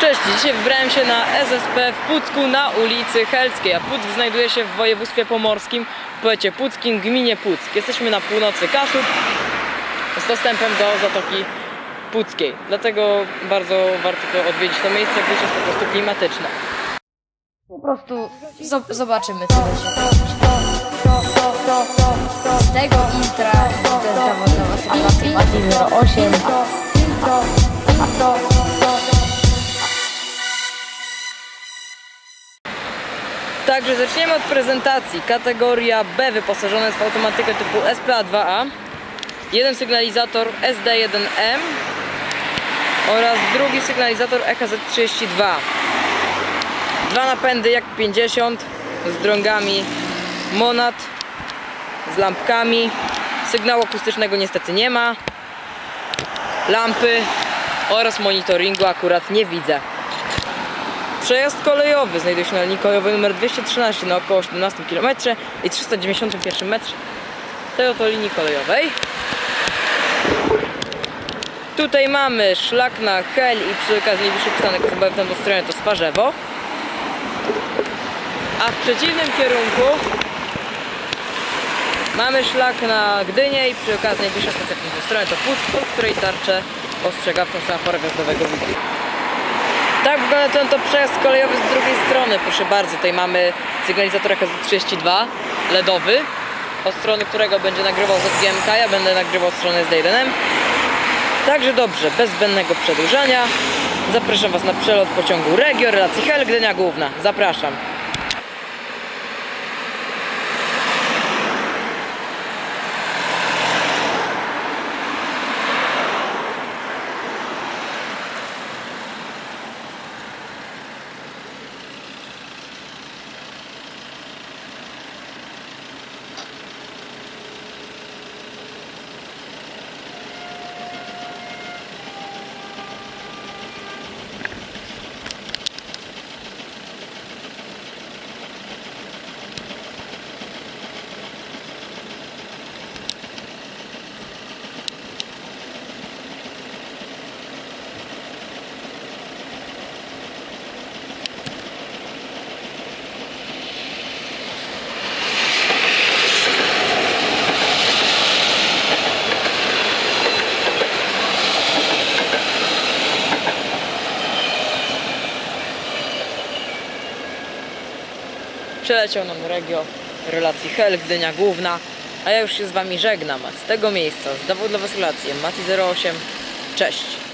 Cześć, dzisiaj wybrałem się na SSP w Pucku na ulicy Helskiej, a Puck znajduje się w województwie pomorskim, w powiecie puckim, gminie Puck. Jesteśmy na północy Kaszub z dostępem do Zatoki Puckiej, dlatego bardzo warto to odwiedzić to miejsce, gdyż jest po prostu klimatyczne. Po prostu zo- zobaczymy co będzie. Z tego intra to jest zawodowa sytuacja Mati 08. Także zaczniemy od prezentacji. Kategoria B wyposażona jest w automatykę typu SPA2A, jeden sygnalizator SD1M oraz drugi sygnalizator E EKZ32. Dwa napędy jak 50 z drągami Monat, z lampkami. Sygnału akustycznego niestety nie ma. Lampy oraz monitoringu akurat nie widzę. Przejazd kolejowy znajduje się na linii kolejowej numer 213 na około 17 km i 391 metrze tej oto linii kolejowej. Tutaj mamy szlak na Hel i przy okazji najbliższy przystanek osobowy w tę stronę to Sparzewo. A w przeciwnym kierunku mamy szlak na Gdynię i przy okazji najbliższa stacja w tę stronę to Puck, od której tarczę ostrzegawczą semaforu gwiazdowego widzi. Tak wygląda ten to przejazd kolejowy z drugiej strony, proszę bardzo. Tutaj mamy sygnalizator KZ32 LEDowy, od strony którego będzie nagrywał ZGMK, ja będę nagrywał od strony SD1M. Także dobrze, bez zbędnego przedłużania. Zapraszam Was na przelot pociągu Regio, relacji Hel, Gdynia Główna. Zapraszam. Przeleciał nam Regio, relacji Hel, Gdynia Główna. A ja już się z Wami żegnam. Z tego miejsca zdawał dla Was relację Mati08. Cześć!